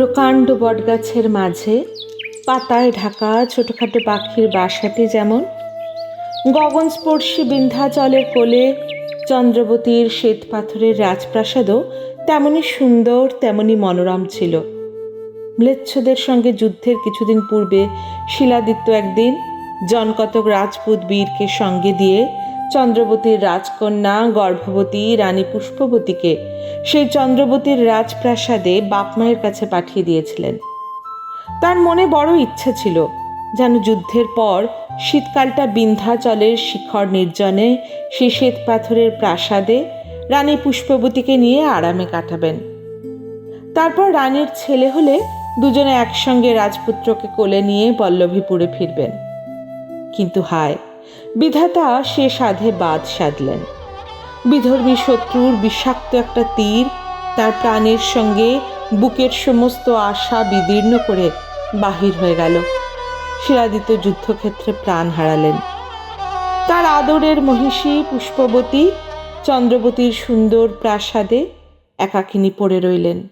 প্রকাণ্ড বটগাছের মাঝে, পাতায় ঢাকা ছোটখাটো পাখির বাসাটি যেমন, গগনস্পর্শী বিন্ধ্যাচলের কোলে চন্দ্রবতীর শ্বেত পাথরের রাজপ্রাসাদও তেমনি সুন্দর তেমনি মনোরম ছিল। ম্লেচ্ছদের সঙ্গে যুদ্ধের কিছুদিন পূর্বে শিলাদিত্য একদিন জনকতক রাজপুত বীরকে সঙ্গে দিয়ে চন্দ্রবতীর রাজকন্যা, গর্ভবতী, রানী পুষ্পবতীকে সেই চন্দ্রবতীর রাজপ্রাসাদে বাপমায়ের কাছে পাঠিয়ে দিয়েছিলেন। তার মনে বড় ইচ্ছা ছিল যেন যুদ্ধের পর শীতকালটা বিন্ধ্যাচলের শিখর নির্জনে, সেই শ্বেত পাথরের প্রাসাদে রানী পুষ্পবতীকে নিয়ে আরামে কাটাবেন। তারপর রানীর ছেলে হলে দুজনে একসঙ্গে রাজপুত্রকে কোলে নিয়ে পল্লভীপুরে ফিরবেন। কিন্তু হায় বিধাতা সে সাধে বাদ সাধলেন। বিধর্মী শত্রুর বিষাক্ত একটা তীর তার প্রাণের সঙ্গে বুকের সমস্ত আশা বিদীর্ণ করে বাহির হয়ে গেল। শিলাদিত্য যুদ্ধক্ষেত্রে প্রাণ হারালেন। তার আদরের মহিষী পুষ্পবতী চন্দ্রবতীর সুন্দর প্রাসাদে একাকিনী পড়ে রইলেন।